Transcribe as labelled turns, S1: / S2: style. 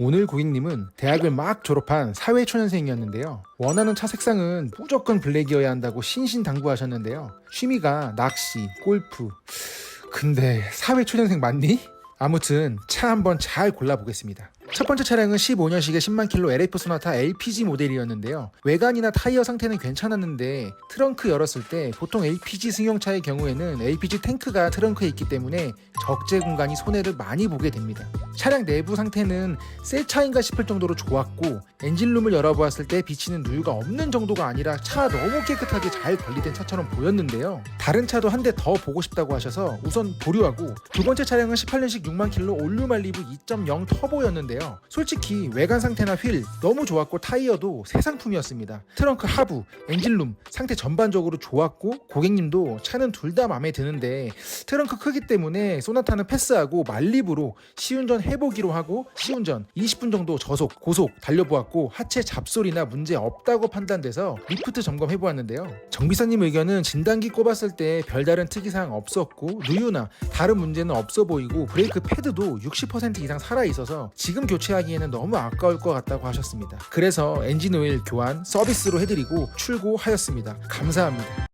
S1: 오늘 고객님은 대학을 막 졸업한 사회초년생이었는데요. 원하는 차 색상은 무조건 블랙이어야 한다고 신신당부하셨는데요. 취미가 낚시, 골프. 근데 사회초년생 맞니? 아무튼 차 한번 잘 골라보겠습니다. 첫 번째 차량은 15년식의 10만 킬로 LF 소나타 LPG 모델이었는데요. 외관이나 타이어 상태는 괜찮았는데 트렁크 열었을 때 보통 LPG 승용차의 경우에는 LPG 탱크가 트렁크에 있기 때문에 적재 공간이 손해를 많이 보게 됩니다. 차량 내부 상태는 새 차인가 싶을 정도로 좋았고 엔진룸을 열어보았을 때 비치는 누유가 없는 정도가 아니라 차 너무 깨끗하게 잘 관리된 차처럼 보였는데요. 다른 차도 한 대 더 보고 싶다고 하셔서 우선 보류하고 두 번째 차량은 18년식 6만 킬로 올류 말리브 2.0 터보였는데요. 솔직히 외관 상태나 휠 너무 좋았고 타이어도 새 상품이었습니다. 트렁크 하부, 엔진룸 상태 전반적으로 좋았고 고객님도 차는 둘 다 마음에 드는데 트렁크 크기 때문에 소나타는 패스하고 말리브로 시운전 해보기로 하고 시운전 20분 정도 저속, 고속 달려보았고 하체 잡소리나 문제 없다고 판단돼서 리프트 점검해보았는데요. 정비사님 의견은 진단기 꼽았을 때 별다른 특이사항 없었고 누유나 다른 문제는 없어 보이고 브레이크 패드도 60% 이상 살아있어서 지금 교체하기에는 너무 아까울 것 같다고 하셨습니다. 그래서 엔진 오일 교환 서비스로 해드리고 출고하였습니다. 감사합니다.